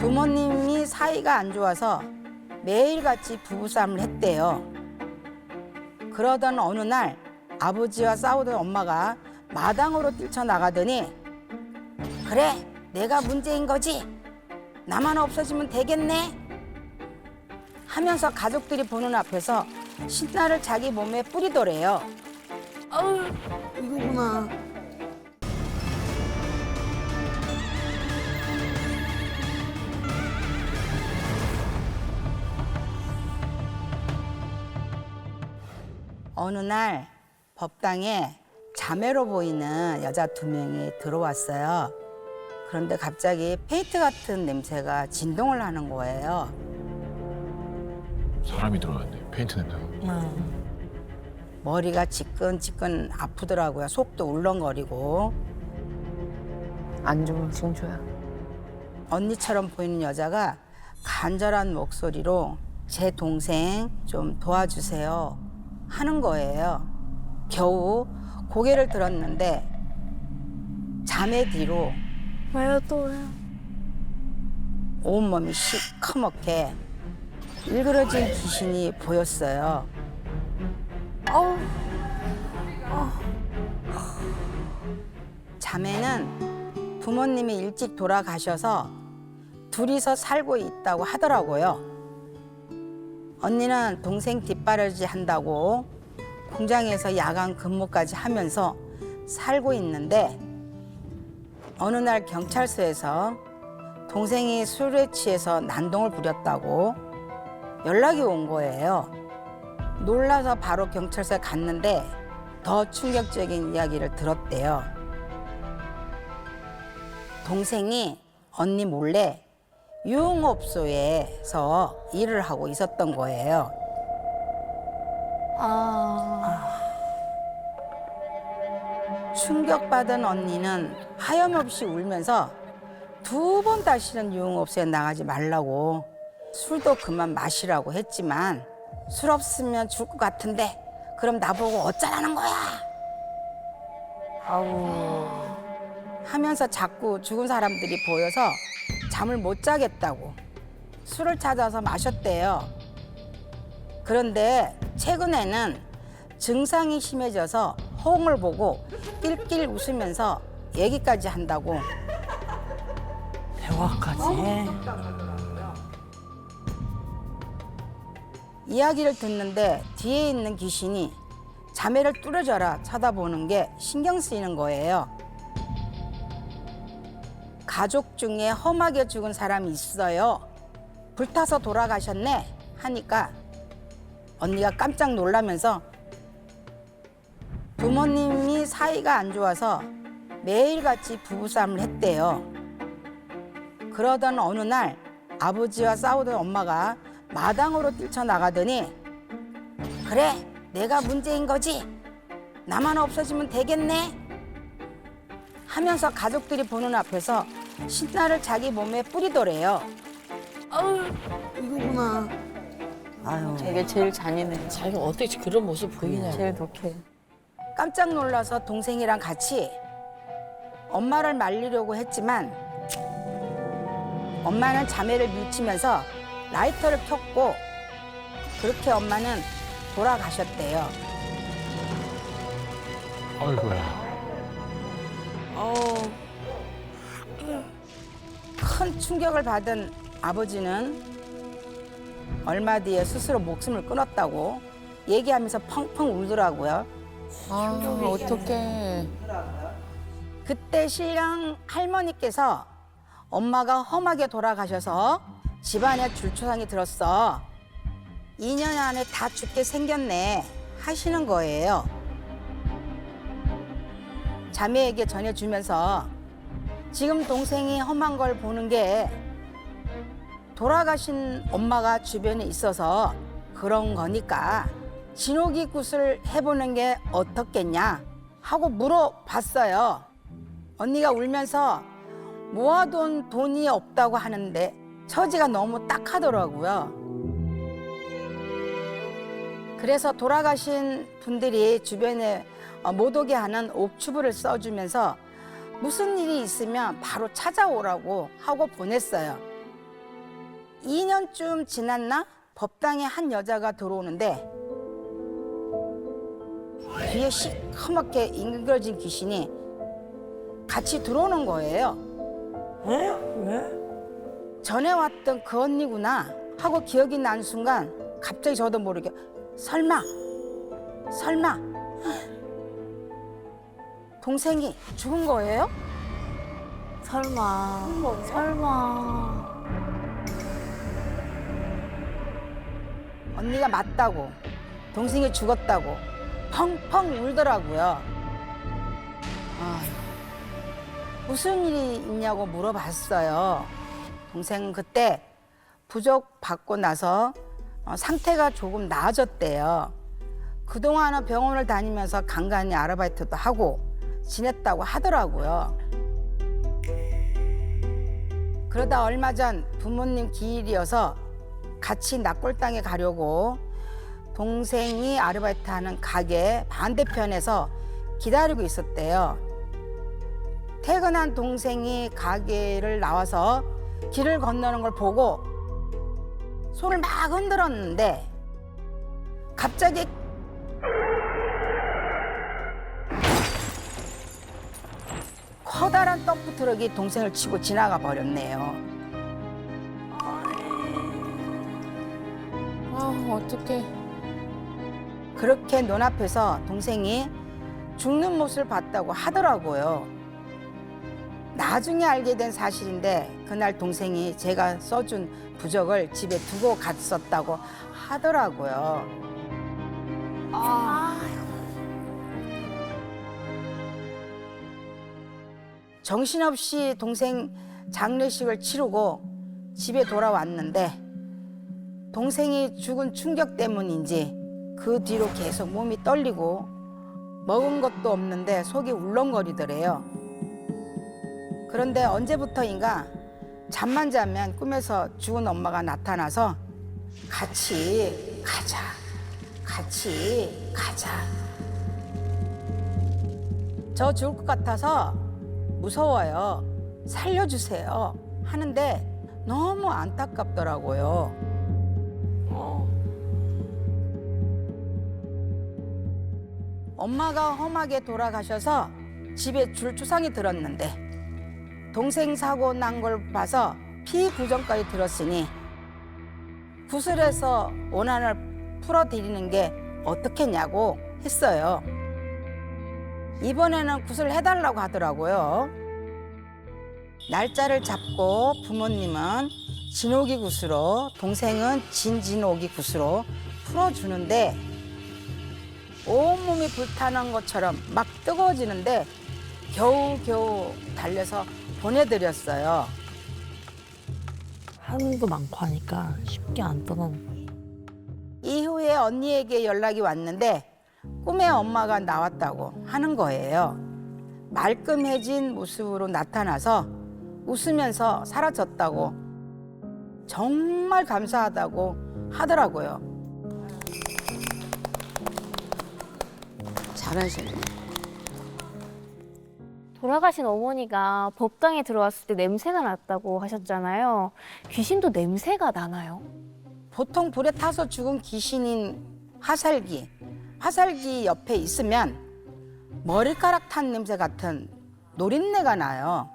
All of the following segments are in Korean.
부모님이 사이가 안 좋아서 매일같이 부부싸움을 했대요. 그러던 어느 날 아버지와 싸우던 엄마가 마당으로 뛰쳐나가더니 그래 내가 문제인 거지 나만 없어지면 되겠네 하면서 가족들이 보는 앞에서 신나를 자기 몸에 뿌리더래요. 아우 이거구나. 어느 날 법당에 자매로 보이는 여자 두 명이 들어왔어요. 그런데 갑자기 페인트 같은 냄새가 진동을 하는 거예요. 사람이 들어왔네. 페인트 냄새가. 머리가 지끈지끈 아프더라고요. 속도 울렁거리고. 안 좋은 징조야. 언니처럼 보이는 여자가 간절한 목소리로 제 동생 좀 도와주세요 하는 거예요. 겨우 고개를 들었는데 자매 뒤로 왜요 또요? 온몸이 시커멓게 일그러진 귀신이 보였어요. 아우 자매는 부모님이 일찍 돌아가셔서 둘이서 살고 있다고 하더라고요. 언니는 동생 뒷바라지 한다고 공장에서 야간 근무까지 하면서 살고 있는데 어느 날 경찰서에서 동생이 술에 취해서 난동을 부렸다고 연락이 온 거예요. 놀라서 바로 경찰서에 갔는데 더 충격적인 이야기를 들었대요. 동생이 언니 몰래 유흥업소에서 일을 하고 있었던 거예요. 아 충격받은 언니는 하염없이 울면서 두 번 다시는 유흥업소에 나가지 말라고 술도 그만 마시라고 했지만 술 없으면 죽을 것 같은데 그럼 나보고 어쩌라는 거야 아우. 하면서 자꾸 죽은 사람들이 보여서 잠을 못 자겠다고 술을 찾아서 마셨대요. 그런데 최근에는 증상이 심해져서 호응을 보고 낄낄 웃으면서 얘기까지 한다고 대화까지 해. 이야기를 듣는데 뒤에 있는 귀신이 자매를 뚫어져라 쳐다보는 게 신경 쓰이는 거예요. 가족 중에 험하게 죽은 사람이 있어요. 불타서 돌아가셨네 하니까 언니가 깜짝 놀라면서 부모님이 사이가 안 좋아서 매일같이 부부싸움을 했대요. 그러던 어느 날 아버지와 싸우던 엄마가 마당으로 뛰쳐나가더니 그래 내가 문제인 거지 나만 없어지면 되겠네 하면서 가족들이 보는 앞에서 신나를 자기 몸에 뿌리더래요. 이거구나. 아유. 되게 제일 잔인해. 자기가 어떻게 그런 모습 보이냐고. 제일 독해. 깜짝 놀라서 동생이랑 같이 엄마를 말리려고 했지만 엄마는 자매를 밀치면서 라이터를 켰고 그렇게 엄마는 돌아가셨대요. 아이고야. 어 큰 충격을 받은 아버지는 얼마 뒤에 스스로 목숨을 끊었다고 얘기하면서 펑펑 울더라고요. 아, 어떡해. 그때 신랑 할머니께서 엄마가 험하게 돌아가셔서 집안에 줄초상이 들었어. 2년 안에 다 죽게 생겼네. 하시는 거예요. 자매에게 전해주면서 지금 동생이 험한 걸 보는 게 돌아가신 엄마가 주변에 있어서 그런 거니까 진호기 굿을 해보는 게 어떻겠냐 하고 물어봤어요. 언니가 울면서 모아둔 돈이 없다고 하는데 처지가 너무 딱하더라고요. 그래서 돌아가신 분들이 주변에 어, 못 오게 하는 옥추부를 써주면서 무슨 일이 있으면 바로 찾아오라고 하고 보냈어요. 2년쯤 지났나? 법당에 한 여자가 들어오는데 뒤에 시커멓게 잉그러진 귀신이 같이 들어오는 거예요. 에? 왜? 전에 왔던 그 언니구나 하고 기억이 난 순간 갑자기 저도 모르게 설마 설마 동생이 죽은 거예요? 설마. 설마. 언니가 맞다고 동생이 죽었다고 펑펑 울더라고요. 아, 무슨 일이 있냐고 물어봤어요. 동생은 그때 부적 받고 나서 어, 상태가 조금 나아졌대요. 그동안은 병원을 다니면서 간간히 아르바이트도 하고 지냈다고 하더라고요. 그러다 얼마 전 부모님 기일이어서 같이 낙골당에 가려고 동생이 아르바이트 하는 가게 반대편에서 기다리고 있었대요. 퇴근한 동생이 가게를 나와서 길을 건너는 걸 보고 손을 막 흔들었는데 갑자기 커다란 떡부 트럭이 동생을 치고 지나가 버렸네요. 아 어떡해. 그렇게 눈앞에서 동생이 죽는 모습을 봤다고 하더라고요. 나중에 알게 된 사실인데 그날 동생이 제가 써준 부적을 집에 두고 갔었다고 하더라고요. 정신없이 동생 장례식을 치르고 집에 돌아왔는데 동생이 죽은 충격 때문인지 그 뒤로 계속 몸이 떨리고 먹은 것도 없는데 속이 울렁거리더래요. 그런데 언제부터인가 잠만 자면 꿈에서 죽은 엄마가 나타나서 같이 가자. 같이 가자. 저 죽을 것 같아서 무서워요. 살려주세요. 하는데 너무 안타깝더라고요. 엄마가 험하게 돌아가셔서 집에 줄주상이 들었는데 동생 사고 난 걸 봐서 피구정까지 들었으니 구슬해서 원한을 풀어드리는 게 어떻겠냐고 했어요. 이번에는 구슬 해달라고 하더라고요. 날짜를 잡고 부모님은 진오기 구슬로 동생은 진진오기 구슬로 풀어주는데 온몸이 불타는 것처럼 막 뜨거워지는데 겨우겨우 달려서 보내드렸어요. 하는 거 많고 하니까 쉽게 안 떠나는 거야. 이후에 언니에게 연락이 왔는데 꿈에 엄마가 나왔다고 하는 거예요. 말끔해진 모습으로 나타나서 웃으면서 사라졌다고 정말 감사하다고 하더라고요. 잘하시네. 돌아가신 어머니가 법당에 들어왔을 때 냄새가 났다고 하셨잖아요. 귀신도 냄새가 나나요? 보통 불에 타서 죽은 귀신인 화살기, 화살기 옆에 있으면 머리카락 탄 냄새 같은 노린내가 나요.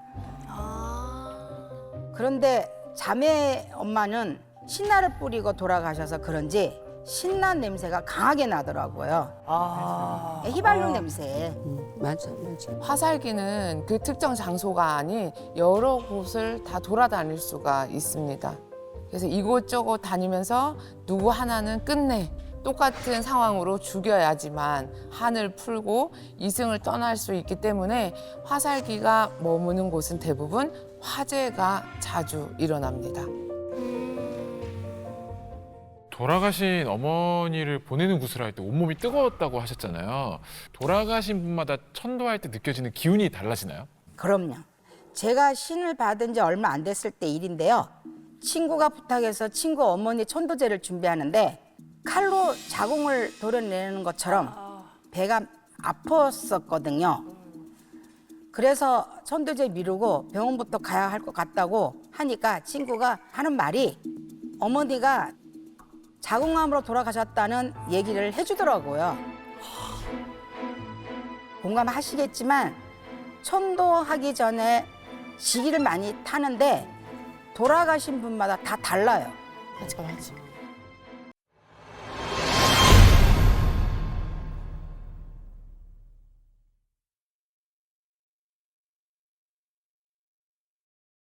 그런데 자매 엄마는 신나를 뿌리고 돌아가셔서 그런지 신난 냄새가 강하게 나더라고요. 아. 휘발유 냄새. 맞아 맞아. 화살기는 그 특정 장소가 아닌 여러 곳을 다 돌아다닐 수가 있습니다. 그래서 이곳저곳 다니면서 누구 하나는 끝내 똑같은 상황으로 죽여야지만 한을 풀고 이승을 떠날 수 있기 때문에 화살기가 머무는 곳은 대부분 화재가 자주 일어납니다. 돌아가신 어머니를 보내는 구슬할 때 온몸이 뜨거웠다고 하셨잖아요. 돌아가신 분마다 천도할 때 느껴지는 기운이 달라지나요? 그럼요. 제가 신을 받은 지 얼마 안 됐을 때 일인데요. 친구가 부탁해서 친구 어머니 천도제를 준비하는데 칼로 자궁을 도려내는 것처럼 배가 아팠었거든요. 그래서 천도제 미루고 병원부터 가야 할 것 같다고 하니까 친구가 하는 말이 어머니가 자궁암으로 돌아가셨다는 얘기를 해주더라고요. 공감하시겠지만 천도하기 전에 시기를 많이 타는데 돌아가신 분마다 다 달라요. 맞아 맞아.